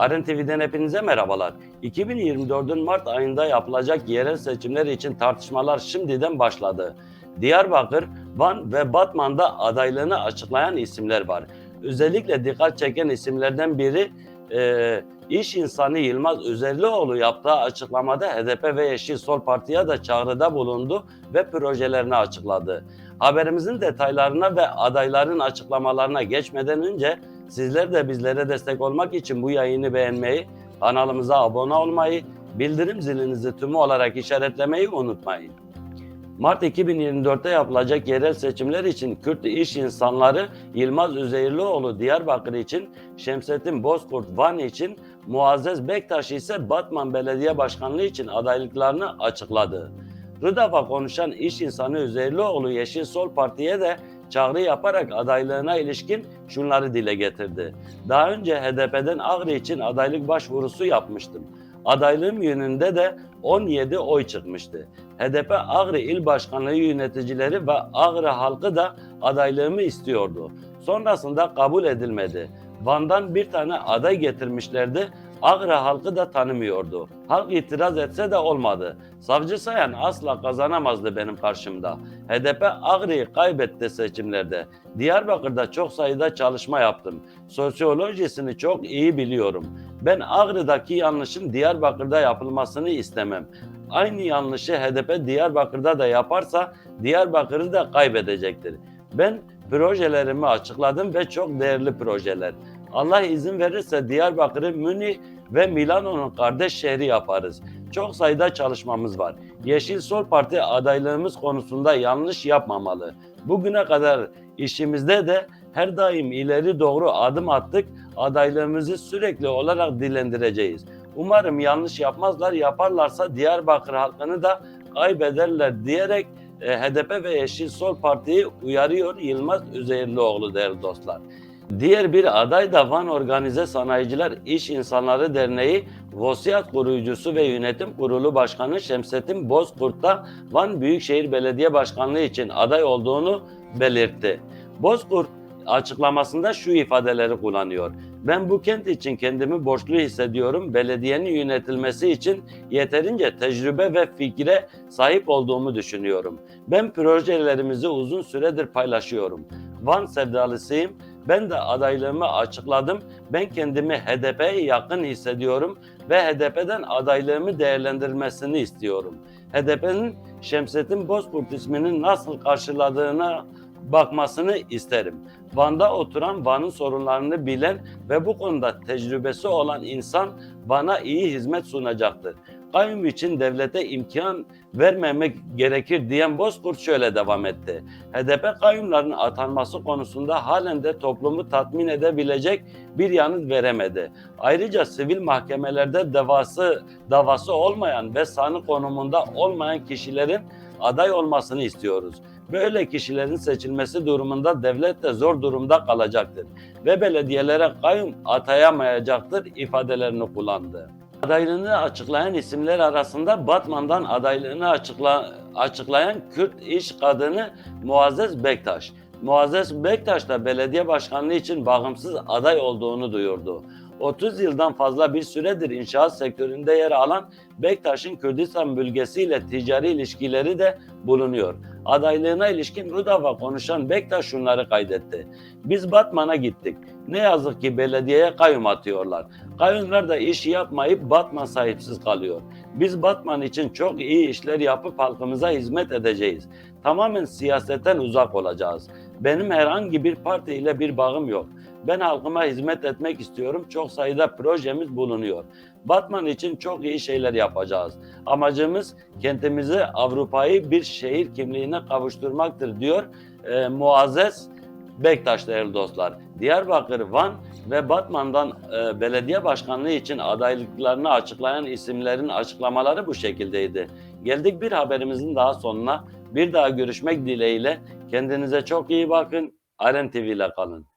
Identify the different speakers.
Speaker 1: Aren TV'den hepinize merhabalar. 2024'ün Mart ayında yapılacak yerel seçimler için tartışmalar şimdiden başladı. Diyarbakır, Van ve Batman'da adaylığını açıklayan isimler var. Özellikle dikkat çeken isimlerden biri e, iş insanı Yılmaz Üzerlioğlu yaptığı açıklamada HDP ve Yeşil Sol Parti'ye de çağrıda bulundu ve projelerini açıkladı. Haberimizin detaylarına ve adayların açıklamalarına geçmeden önce sizler de bizlere destek olmak için bu yayını beğenmeyi, kanalımıza abone olmayı, bildirim zilinizi tümü olarak işaretlemeyi unutmayın. Mart 2024'te yapılacak yerel seçimler için Kürt iş insanları Yılmaz Üzeyirlioğlu Diyarbakır için, Şemsettin Bozkurt Van için, Muazzez Bektaş ise Batman Belediye Başkanlığı için adaylıklarını açıkladı. Rıdaf'a konuşan iş insanı Üzeyirlioğlu Yeşil Sol Parti'ye de çağrı yaparak adaylığına ilişkin şunları dile getirdi. Daha önce HDP'den Ağrı için adaylık başvurusu yapmıştım. Adaylığım yönünde de 17 oy çıkmıştı. HDP Ağrı İl Başkanlığı yöneticileri ve Ağrı halkı da adaylığımı istiyordu. Sonrasında kabul edilmedi. Van'dan bir tane aday getirmişlerdi. Ağrı halkı da tanımıyordu. Halk itiraz etse de olmadı. Savcı Sayan asla kazanamazdı benim karşımda. HDP Ağrı'yı kaybetti seçimlerde. Diyarbakır'da çok sayıda çalışma yaptım. Sosyolojisini çok iyi biliyorum. Ben Ağrı'daki yanlışın Diyarbakır'da yapılmasını istemem. Aynı yanlışı HDP Diyarbakır'da da yaparsa Diyarbakır'ı da kaybedecektir. Ben projelerimi açıkladım ve çok değerli projeler. Allah izin verirse Diyarbakır'ı Münih ve Milano'nun kardeş şehri yaparız. Çok sayıda çalışmamız var. Yeşil Sol Parti adaylığımız konusunda yanlış yapmamalı. Bugüne kadar işimizde de her daim ileri doğru adım attık. Adaylığımızı sürekli olarak dilendireceğiz. Umarım yanlış yapmazlar. Yaparlarsa Diyarbakır halkını da kaybederler diyerek e, HDP ve Yeşil Sol Parti'yi uyarıyor Yılmaz Üzeyirlioğlu değerli dostlar. Diğer bir aday da Van Organize Sanayiciler İş İnsanları Derneği Vosiyat Koruyucusu ve Yönetim Kurulu Başkanı Şemsettin Bozkurt da Van Büyükşehir Belediye Başkanlığı için aday olduğunu belirtti. Bozkurt açıklamasında şu ifadeleri kullanıyor. Ben bu kent için kendimi borçlu hissediyorum. Belediyenin yönetilmesi için yeterince tecrübe ve fikre sahip olduğumu düşünüyorum. Ben projelerimizi uzun süredir paylaşıyorum. Van sevdalısıyım. Ben de adaylığımı açıkladım. Ben kendimi HDP'ye yakın hissediyorum ve HDP'den adaylığımı değerlendirmesini istiyorum. HDP'nin Şemsettin Bozkurt ismini nasıl karşıladığına bakmasını isterim. Van'da oturan, Van'ın sorunlarını bilen ve bu konuda tecrübesi olan insan bana iyi hizmet sunacaktır. Kayyum için devlete imkan vermemek gerekir diyen Bozkurt şöyle devam etti. HDP kayyumların atanması konusunda halen de toplumu tatmin edebilecek bir yanıt veremedi. Ayrıca sivil mahkemelerde davası davası olmayan ve sanık konumunda olmayan kişilerin aday olmasını istiyoruz. Böyle kişilerin seçilmesi durumunda devlet de zor durumda kalacaktır ve belediyelere kayyum atayamayacaktır ifadelerini kullandı. Adaylığını açıklayan isimler arasında Batman'dan adaylığını açıkla, açıklayan Kürt iş kadını Muazzez Bektaş. Muazzez Bektaş da belediye başkanlığı için bağımsız aday olduğunu duyurdu. 30 yıldan fazla bir süredir inşaat sektöründe yer alan Bektaş'ın Kürdistan bölgesiyle ticari ilişkileri de bulunuyor. Adaylığına ilişkin Rudav'a konuşan Bektaş şunları kaydetti. Biz Batman'a gittik. Ne yazık ki belediyeye kayyum atıyorlar. Kayyumlar da iş yapmayıp Batman sahipsiz kalıyor. Biz Batman için çok iyi işler yapıp halkımıza hizmet edeceğiz. Tamamen siyasetten uzak olacağız. Benim herhangi bir parti ile bir bağım yok. Ben halkıma hizmet etmek istiyorum. Çok sayıda projemiz bulunuyor. Batman için çok iyi şeyler yapacağız. Amacımız kentimizi Avrupa'yı bir şehir kimliğine kavuşturmaktır diyor e, Muazzez Bektaş değerli dostlar. Diyarbakır, Van ve Batman'dan e, belediye başkanlığı için adaylıklarını açıklayan isimlerin açıklamaları bu şekildeydi. Geldik bir haberimizin daha sonuna. Bir daha görüşmek dileğiyle. Kendinize çok iyi bakın. Aren TV ile kalın.